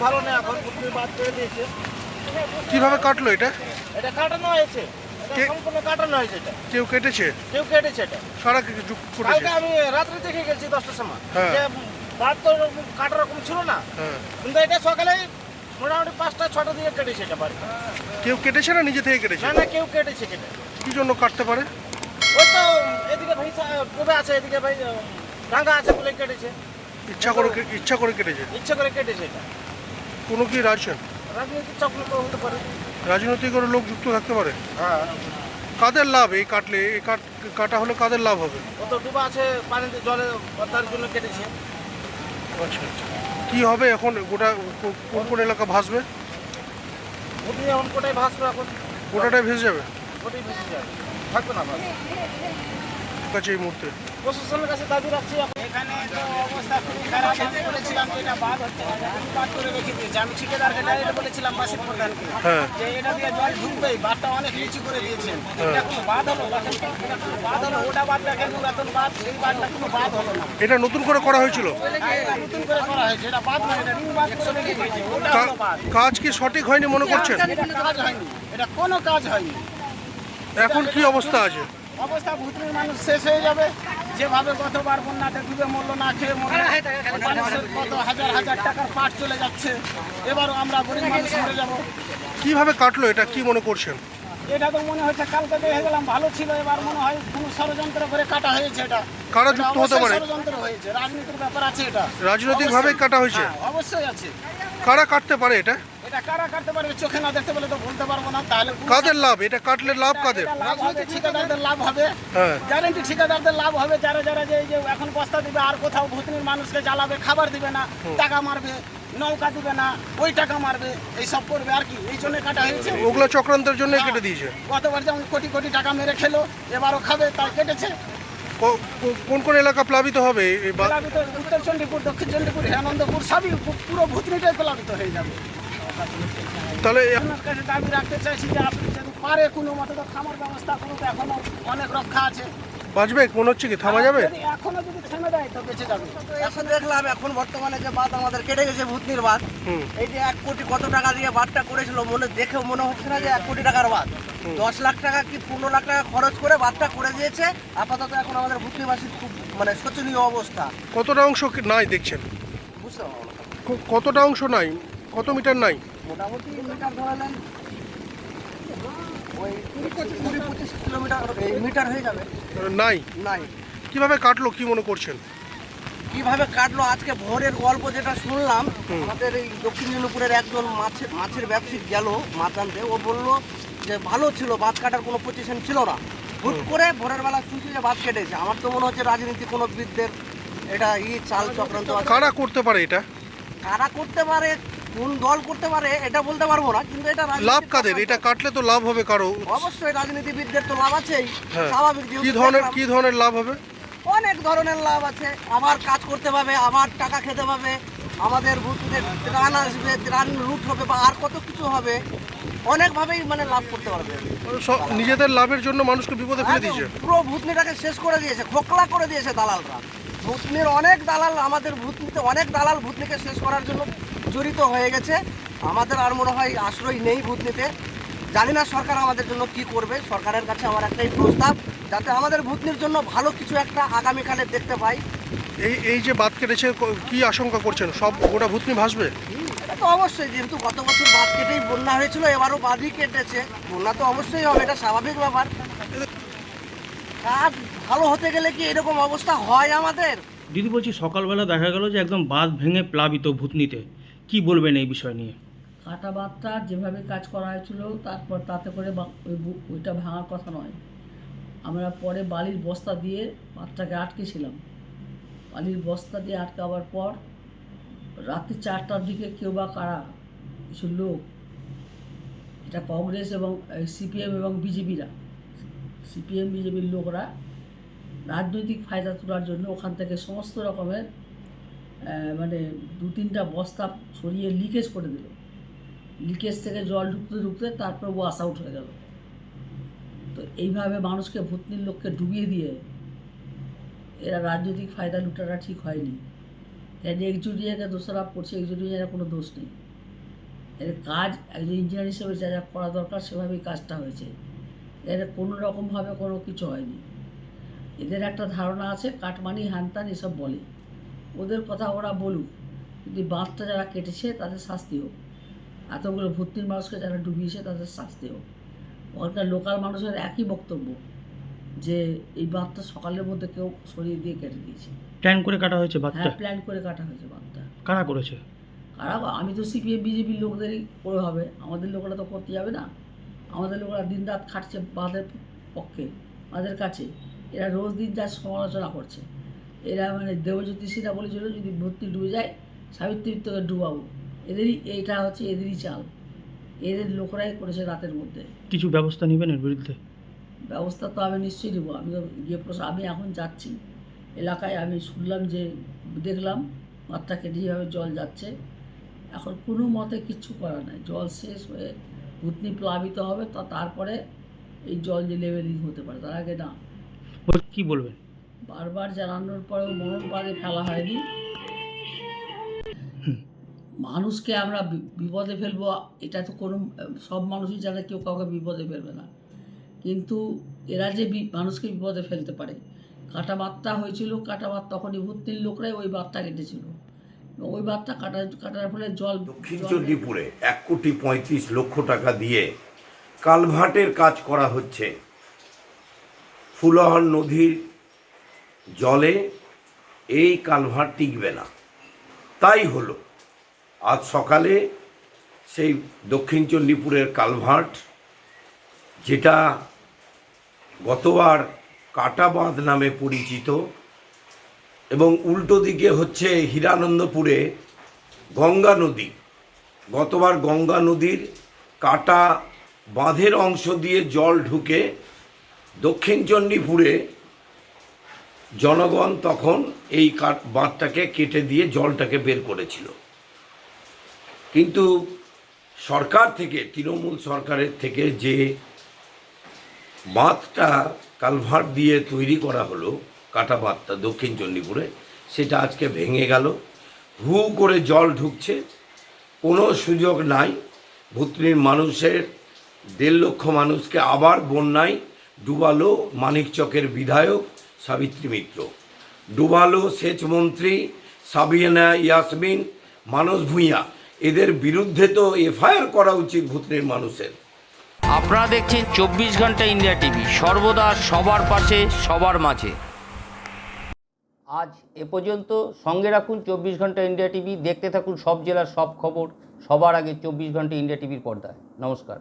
ভালো নেই এখন ভুতনি বাদ করে দিয়েছে। কীভাবে কাটলো এটা? এটা কাটানো হয়েছে। কে- সম্পূর্ণ কাটানো হয়েছে এটা। কেউ কেটেছে? কেউ কেটেছে এটা। কারা কে- যুগ করেছে কালকে আমি রাত্রে দেখে গেছি দশটার সময়। হ্যাঁ। যে বাদ তো কাটার রকম ছিল না। হ্যাঁ। কিন্তু এটা সকালে মোটামুটি পাঁচটা ছটা দিকে কেটেছে এটা বাড়ি। কেউ কেটেছে না নিজে থেকে কেটেছে? না না কেউ কেটেছে কেটে কি জন্য কাটতে পারে? ওই তো এদিকে ভাই ডুবে আছে? এদিকে ভাই ডাঙ্গা আছে বলে কেটেছে। ইচ্ছা করে কে- ইচ্ছা করে কেটেছে? ইচ্ছে করে কেটেছে এটা। কোনো কি রাজছেন রাজনীতির চক্র হতে পারে। রাজনৈতিক কোনো লোক যুক্ত থাকতে পারে? হ্যাঁ। কাদের লাভ এই কাটলে? এই কাট কাটা হলে কাদের লাভ হবে? ও তো ডুবা আছে পানিতে জলে তার জন্য কেটেছে। আচ্ছা আচ্ছা। কি হবে এখন? গোটা কোন কোন এলাকা ভাসবে? ওটি এখন কোটায় ভাসবে এখন? গোটাটাই ভেসে যাবে? ওটাই ভেসে যাবে। থাকবে না কাছে এই মুহূর্তে। প্রশাসনের কাছে দাবি রাখছি এখানে তো অবস্থা খুবই খারাপ আমি বলেছিলাম যে এটা বাদ হচ্ছে বাদ করে রেখে দিয়েছে? আমি ঠিকাদারকে ডাইরেক্ট বলেছিলাম বাসের প্রধানকে হ্যাঁ। যে এটা দিয়ে জল ঢুকবেই বাদটা অনেক নিচু করে দিয়েছেন। এটা কোনো বাদ হলো এটা কোনো বাদ হলো ওটা বাদ দেখেন পুরাতন বাদ এই বাদটা কোনো বাদ হলো না। এটা নতুন করে করা হয়েছিল? হ্যাঁ, নতুন করে করা হয়েছে এটা বাদ নয় এটা রিং বাদ করে রেখে দিয়েছে ওটা হলো বাদ। কাজ কি সঠিক হয়নি মনে করছেন? এটা কাজ হয়নি এটা কোনো কাজ হয়নি। এখন কি অবস্থা আছে? অবস্থা ভুতুরের মানুষ শেষ হয়ে যাবে? যেভাবে গতবার বন্যাতে ডুবে মরলো না খেয়ে মরলো মানুষের কত হাজার হাজার টাকার পাট চলে যাচ্ছে। এবারও আমরা গরিব মানুষ মরে যাব। কীভাবে কাটলো এটা? কি মনে করছেন? এটা তো মনে হচ্ছে কালকে দেখে গেলাম ভালো ছিল। এবার মনে হয় কোনো ষড়যন্ত্র করে কাটা হয়েছে এটা। কারা যুক্ত হতে পারে? ষড়যন্ত্র হয়েছে। রাজনীতির ব্যাপার আছে এটা। রাজনৈতিকভাবে কাটা হয়েছে? হ্যাঁ, অবশ্যই আছে। কারা কাটতে পারে এটা? এটা কারা কাটতে পারবে? চোখে না দেখতে পেলে তো বলতে পারব না তাহলে কাদের লাভ? এটা কাটলে লাভ কাদের? হবে ঠিকাদারদের লাভ হবে। হ্যাঁ। গ্যারেন্টি ঠিকাদারদের লাভ হবে যারা যারা যে এই যে এখন বস্তা দিবে আর কোথাও ভূতনির মানুষকে জ্বালাবে খাবার দিবে না টাকা মারবে নৌকা দিবে না ওই টাকা মারবে এই সব করবে আর কি। এই জন্য কাটা হয়েছে। ওগুলো চক্রান্তের জন্য কেটে দিয়েছে। গতবার যেমন কোটি কোটি টাকা মেরে খেলো এবারও খাবে তাই কেটেছে। কোন কোন এলাকা প্লাবিত হবে? এই প্লাবিত উত্তর চণ্ডীপুর দক্ষিণ চণ্ডীপুর হেনন্দপুর সবই পুরো ভূতনিটাই প্লাবিত হয়ে যাবে। তাহলে আপনার কাছে দাবি রাখতে চাইছি যে আপনি যদি পারে কোনো মতো তো খামার ব্যবস্থা করুক এখনও অনেক রক্ষা আছে। বাঁচবে? মনে হচ্ছে কি? থামা যাবে? এখনও যদি থেমে দেয় তো বেঁচে যাবে। এখন দেখলাম এখন বর্তমানে যে বাদ আমাদের কেটে গেছে ভূতনির হুম। এই যে এক কোটি কত টাকা দিয়ে বাদটা করেছিল মনে দেখে মনে হচ্ছে না যে এক কোটি টাকার বাদ দশ লাখ টাকা কি পনেরো লাখ টাকা খরচ করে বাদটা করে দিয়েছে? আপাতত এখন আমাদের ভূতনিবাসীর খুব মানে শোচনীয় অবস্থা। কতটা অংশ কি- নাই দেখছেন? বুঝতে পারলাম কতটা অংশ নাই? কত মিটার নাই? মোটামুটি মিটার ধরালেন ওই কুড়ি পঁচিশ কিলোমিটার এই মিটার হয়ে যাবে। নাই? নাই। কীভাবে কাটলো কি মনে করছেন? কীভাবে কাটলো আজকে ভোরের গল্প যেটা শুনলাম আমাদের এই দক্ষিণ দিনাজপুরের একজন মাছের মাছের ব্যবসায়ী গেল মাছ আনতে ও বলল যে ভালো ছিল বাদ কাটার কোনো পজিশন ছিল না। হুট করে ভোরের বেলা শুনছি যে বাদ কেটেছে। আমার তো মনে হচ্ছে রাজনীতি কোনো বিদদের এটা ই চাল চক্রান্ত কারা করতে পারে এটা? কারা করতে পারে কোন দল করতে পারে এটা বলতে পারব না কিন্তু এটা লাভ কাদের? এটা কাটলে তো লাভ হবে কারও। অবশ্যই রাজনীতিবিদদের তো লাভ আছেই হ্যাঁ। স্বাভাবিক কি ধরনের। কি ধরনের লাভ হবে? অনেক ধরনের লাভ আছে। আবার কাজ করতে পাবে আবার টাকা খেতে পাবে আমাদের ভূতদের ত্রাণ আসবে ত্রাণ লুট হবে বা আর কত কিছু হবে অনেকভাবেই মানে লাভ করতে পারবে। নিজেদের লাভের জন্য মানুষকে বিপদে ফেলে দিয়েছে। পুরো ভূতনিটাকে শেষ করে দিয়েছে খোকলা করে দিয়েছে দালালরা। ভূতনির অনেক দালাল আমাদের ভূতনিতে অনেক দালাল ভূতনিকে শেষ করার জন্য জড়িত হয়ে গেছে। আমাদের আর মনে হয় আশ্রয় নেই ভূতনিতে। জানি না সরকার আমাদের জন্য কি করবে। সরকারের কাছে আমার একটাই প্রস্তাব যাতে আমাদের ভূতনির জন্য ভালো কিছু একটা আগামীকালে দেখতে পাই। এই এই যে বাদ কেটেছে ক- আশঙ্কা করছেন? সব গোটা ভূতনি ভাসবে? এটা তো অবশ্যই যেহেতু গত বছর বাদ কেটেই বন্যা হয়েছিল এবারও বাদই কেটেছে। বন্যা তো অবশ্যই হবে এটা স্বাভাবিক ব্যাপার। কাজ ভালো হতে গেলে কি এরকম অবস্থা হয় আমাদের? দিদি বলছি সকালবেলা দেখা গেল যে একদম বাঁধ ভেঙে প্লাবিত ভূতনিতে। কি বলবেন এই বিষয় নিয়ে? কাটা বাতটা যেভাবে কাজ করা হয়েছিল, তারপর তাতে করে ওই ওইটা ভাঙার কথা নয়। আমরা পরে বালির বস্তা দিয়ে বাতটাকে আটকেছিলাম। বালির বস্তা দিয়ে আটকাবার পর রাত্রি চারটার দিকে কেউ বা কারা কিছু লোক, এটা কংগ্রেস এবং সিপিএম এবং বিজেপিরা, সিপিএম, বিজেপির লোকরা রাজনৈতিক ফায়দা তোলার জন্য ওখান থেকে সমস্ত রকমের মানে দু তিনটা বস্তা সরিয়ে লিকেজ করে দিল। লিকেজ থেকে জল ঢুকতে ঢুকতে তারপর ওয়াশ আউট হয়ে গেল। তো এইভাবে মানুষকে ভূতনির লোককে ডুবিয়ে দিয়ে এরা রাজনৈতিক ফায়দা লুটাটা ঠিক হয়নি। তাই একজুটিয়াকে দোষারোপ করছে একজুটিয়ার কোনো দোষ নেই। এর কাজ একজন ইঞ্জিনিয়ার হিসেবে যা যা করা দরকার সেভাবেই কাজটা হয়েছে। এর কোনো রকমভাবে কোনো কিছু হয়নি। এদের একটা ধারণা আছে, কাটমানি হ্যানত্যান এসব বলে। ওদের কথা ওরা বলুক কিন্তু বাঁধটা যারা কেটেছে তাদের শাস্তি হোক। এতগুলো ভর্তির মানুষকে যারা ডুবিয়েছে তাদের শাস্তি হোক। ওখানকার লোকাল মানুষের একই বক্তব্য যে এই বাঁধটা সকালের মধ্যে কেউ সরিয়ে দিয়ে কেটে দিয়েছে। প্ল্যান করে কাটা হয়েছে বাচ্চা হ্যাঁ প্ল্যান করে কাটা হয়েছে বাঁধটা। কারা করেছে? কারা আমি তো সিপিএম বিজেপির লোকদেরই করে হবে আমাদের লোকেরা তো করতে যাবে না। আমাদের লোকেরা দিন রাত খাটছে বাঁধের পক্ষে বাঁধের কাছে। এরা রোজ দিন যা সমালোচনা করছে। এরা মানে দেবজ্যোতি সিনহা বলেছিল যদি ভর্তি ডুবে যায় সাবিত্রী তোকে ডুবাবো। এদেরই এইটা হচ্ছে এদেরই চাল। এদের লোকরাই করেছে রাতের মধ্যে। কিছু ব্যবস্থা নেবেন এর বিরুদ্ধে? ব্যবস্থা তো আমি নিশ্চয়ই নেব। আমি তো গিয়ে প্রশ্ন আমি এখন যাচ্ছি। এলাকায় আমি শুনলাম যে দেখলাম মাত্রা কেটে যেভাবে জল যাচ্ছে। এখন কোনো মতে কিচ্ছু করা নাই। জল শেষ হয়ে ভূতনি প্লাবিত হবে তা তারপরে এই জল যে লেভেলিং হতে পারে তার আগে না। কি বলবেন? বারবার জানানোর পরেও মরণ বাদে ফেলা হয়নি। মানুষকে আমরা বি- বিপদে ফেলব এটা তো কোনো সব মানুষই জানে কেউ কাউকে বিপদে ফেলবে না। কিন্তু এরা যে বি- মানুষকে বিপদে ফেলতে পারে কাটা বাতটা হয়েছিল কাটা বাত তখনই ভর্তির লোকরাই ওই বাতটা কেটেছিল। ওই বাতটা কাটা কাটার ফলে জল দক্ষিণ চণ্ডীপুরে এক কোটি পঁয়ত্রিশ লক্ষ টাকা দিয়ে কালভার্টের কাজ করা হচ্ছে। ফুলহর নদীর জলে এই কালভার্ট টিকবে না। তাই হলো, আজ সকালে সেই দক্ষিণ চণ্ডীপুরের কালভার্ট যেটা গতবার কাটা বাঁধ নামে পরিচিত এবং উল্টো দিকে হচ্ছে হীরানন্দপুরে গঙ্গা নদী। গতবার গঙ্গা নদীর কাটা বাঁধের অংশ দিয়ে জল ঢুকে দক্ষিণ চণ্ডীপুরে জনগণ তখন এই কাট বাঁধটাকে কেটে দিয়ে জলটাকে বের করেছিল। কিন্তু সরকার থেকে, তৃণমূল সরকারের থেকে যে বাঁধটা কালভার্ট দিয়ে তৈরি করা হলো, কাটা বাঁধটা দক্ষিণ চণ্ডীপুরে, সেটা আজকে ভেঙে গেল। হু করে জল ঢুকছে, কোনো সুযোগ নাই। ভুতনির মানুষের দেড় লক্ষ মানুষকে আবার বন্যায় ডুবালো মানিকচকের বিধায়ক। সাবিত্রী মিত্র। ডুবালো সেচমন্ত্রী সাবিয়ানা ইয়াসমিন মানস ভূঁইয়া। এদের বিরুদ্ধে তো এফআইআর করা উচিত ভুতনির মানুষের। আপনারা দেখছেন চব্বিশ ঘণ্টা ইন্ডিয়া টিভি। সর্বদা সবার পাশে সবার মাঝে। আজ এ পর্যন্ত সঙ্গে রাখুন চব্বিশ ঘণ্টা ইন্ডিয়া টিভি। দেখতে থাকুন সব জেলার সব খবর। সবার আগে চব্বিশ ঘণ্টা ইন্ডিয়া টিভির পর্দায়। নমস্কার।